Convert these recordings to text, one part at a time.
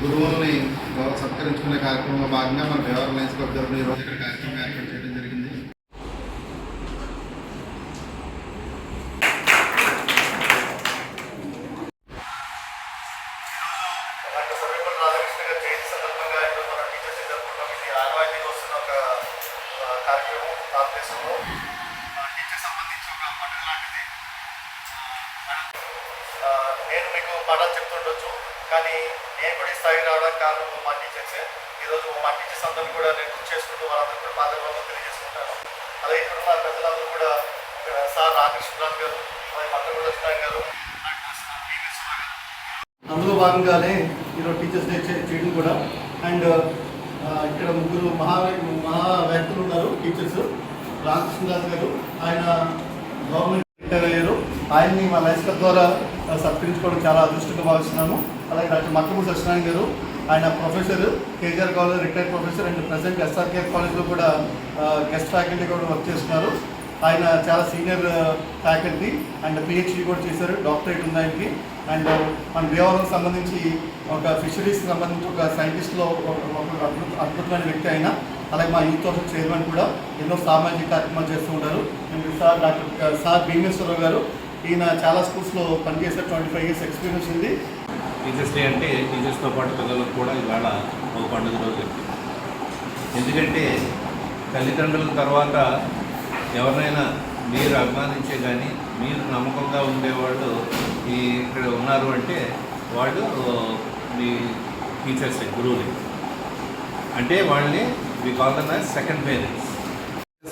గురువుల్ని గౌరవ సత్కరించుకునే కార్యక్రమంలో భాగంగా మన దేవర లైన్స్ క్లబ్ తరఫున ఈ రోజు ఇక్కడ కార్యక్రమం ఏర్పాటు చేయడం జరిగింది. డాక్టర్ సర్వేపల్లి పాఠాలు చెప్తుండొచ్చు. కానీ నేను కూడా ఈ స్థాయికి రావడానికి కారణం మా టీచర్సే ఈరోజు మా టీచర్స్ అందరూ కూడా నేను గుర్తు చేసుకుంటూ వాళ్ళందరూ కూడా పాదర్భంగా తెలియజేసుకుంటాను అలాగే ఇక్కడ ఉన్న ప్రజలందరూ కూడా ఇక్కడ సార్ రామకృష్ణరావు గారు అలాగే మంత్రులు లక్ష్మణ్ గారు అందులో భాగంగానే ఈరోజు టీచర్స్ డే చేయడం కూడా. అండ్ ఇక్కడ ముగ్గురు మహా మహా వ్యక్తులు ఉన్నారు టీచర్స్ రామకృష్ణదాస్ గారు ఆయన గవర్నమెంట్ రిటైర్ అయ్యారు. ఆయన్ని మా లైఫ్ ద్వారా సత్కరించుకోవడం చాలా అదృష్టంగా భావిస్తున్నాను. అలాగే డాక్టర్ మక్కము సత్యనారాయణ గారు ఆయన professor KGR college retired professor and present SRK కాలేజ్లో కూడా గెస్ట్ ఫ్యాకల్టీ కూడా వర్క్ చేస్తున్నారు. ఆయన చాలా సీనియర్ ఫ్యాకల్టీ అండ్ పిహెచ్డి కూడా చేశారు. డాక్టరేట్ ఉంది ఆయనకి. అండ్ మన దేవాలయం సంబంధించి ఒక ఫిషరీస్కి సంబంధించి ఒక సైంటిస్ట్లో ఒక ఒక అద్భుత అద్భుతమైన వ్యక్తి ఆయన. అలాగే మా యూత్ సోషల్ చైర్మన్ కూడా ఎన్నో సామాజిక కార్యక్రమాలు చేస్తూ ఉంటారు. And sir doctor sir Bhimeswararao garu ఈయన చాలా స్కూల్స్లో పనిచేసే ట్వంటీ ఫైవ్ ఇయర్స్ ఎక్స్పీరియన్స్ ఉంది. టీచర్స్ డే అంటే టీచర్స్తో పాటు పిల్లలకు కూడా ఇవాళ ఒక పండుగ రోజు ఎందుకంటే తల్లిదండ్రుల తర్వాత ఎవరినైనా మీరు అభిమానించే కానీ మీరు నమ్మకంగా ఉండేవాళ్ళు ఈ ఇక్కడ ఉన్నారు అంటే వాళ్ళు మీ టీచర్స్ గురువులే. అంటే వాళ్ళని మీ కాల్ సెకండ్ పేరెంట్స్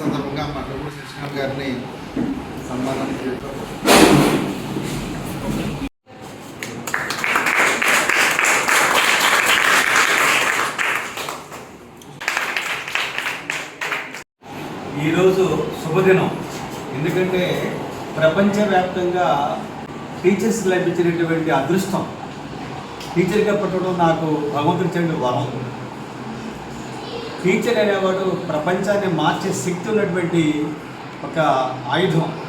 సందర్భంగా మా డబ్బులు శశికాంత్ గారిని సన్మానం చేయడం ఈరోజు శుభదినం. ఎందుకంటే ప్రపంచవ్యాప్తంగా టీచర్స్ లభించినటువంటి అదృష్టం. టీచర్గా పట్టడం నాకు భగవంతుడి వరం. టీచర్ అనేవాడు ప్రపంచాన్ని మార్చే శక్తి ఉన్నటువంటి ఒక ఆయుధం.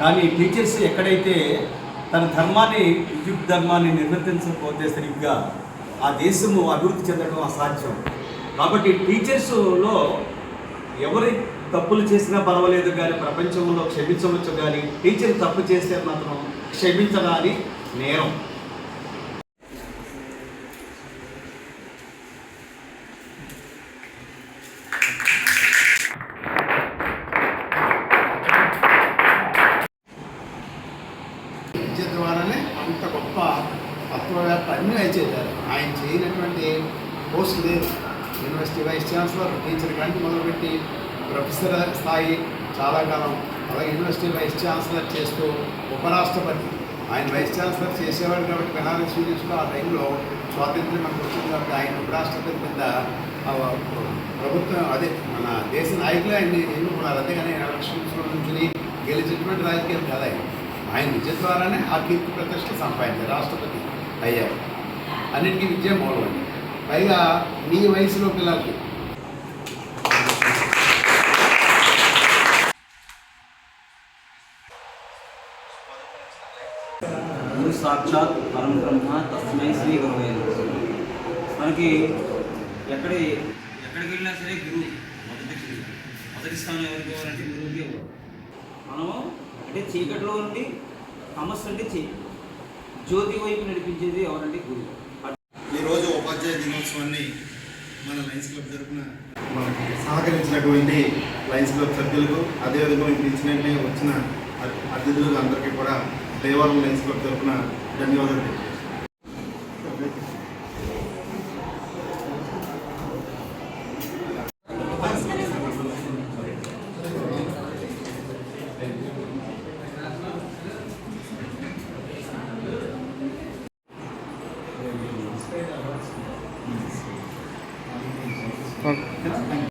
కానీ టీచర్స్ ఎక్కడైతే తన ధర్మాన్ని విద్యుత్ ధర్మాన్ని నిర్వర్తించకపోతే సరిగ్గా ఆ దేశము అభివృద్ధి చెందడం అసాధ్యం. కాబట్టి టీచర్స్లో ఎవరి తప్పులు చేసినా పర్వాలేదు కానీ ప్రపంచంలో క్షమించవచ్చు కానీ టీచర్ తప్పు చేస్తే మాత్రం క్షమించడాని నేరం. విద్య ద్వారానే అంత గొప్ప తత్వవేత్త అన్నీ చేశారు ఆయన చేయనటువంటి పోస్ట్ లేదు. యూనివర్సిటీ వైస్ ఛాన్సలర్ టీచర్ కానీ మొదలుపెట్టి ప్రొఫెసర్ స్థాయి చాలా కాలం. అలాగే యూనివర్సిటీ వైస్ ఛాన్సలర్ చేస్తూ ఉపరాష్ట్రపతి. ఆయన వైస్ ఛాన్సలర్ చేసేవాడు కాబట్టి బెనారస్ యూనివర్సిటీలో ఆ టైంలో స్వాతంత్ర్యం మనకు వచ్చింది కాబట్టి ఆయన ఉపరాష్ట్రపతి కింద ప్రభుత్వం అదే మన దేశ నాయకులే ఆయన ఎన్నుకున్నారు. అంతేగాని ఎలక్షన్స్లో నుంచి గెలిచినటువంటి రాజకీయం కాదు ఆయన. ఆయన విద్య ద్వారానే ఆ కీర్తి ప్రతిష్ట సంపాదించారు. రాష్ట్రపతి అయ్యారు. అన్నిటికీ విద్య మూలం పైగా నీ వయసులో పిల్లలకి గురు సాక్షాత్ పరం బ్రహ్మ తస్మై శ్రీ గురువే మనకి ఎక్కడి ఎక్కడికి వెళ్ళినా సరే గురువు మొదటి మొదటి స్థానం ఎవరికి ఇవ్వాలంటే గురువుకి ఇవ్వాలి. మనము అంటే చీకటిలో ఉండి తమస్సు అంటే చీ జ్యోతి వైపు నడిపించేది ఎవరంటే గురువు. ఈరోజు ఉపాధ్యాయ దినోత్సవాన్ని మన లయన్స్ క్లబ్ తరఫున మనకి సహకరించినటువంటి లయన్స్ క్లబ్ సభ్యులకు అదేవిధంగా మీకు వచ్చిన అతిథులకు అందరికీ కూడా దేవాలయం లైన్స్ క్లబ్ తరఫున ధన్యవాదాలు.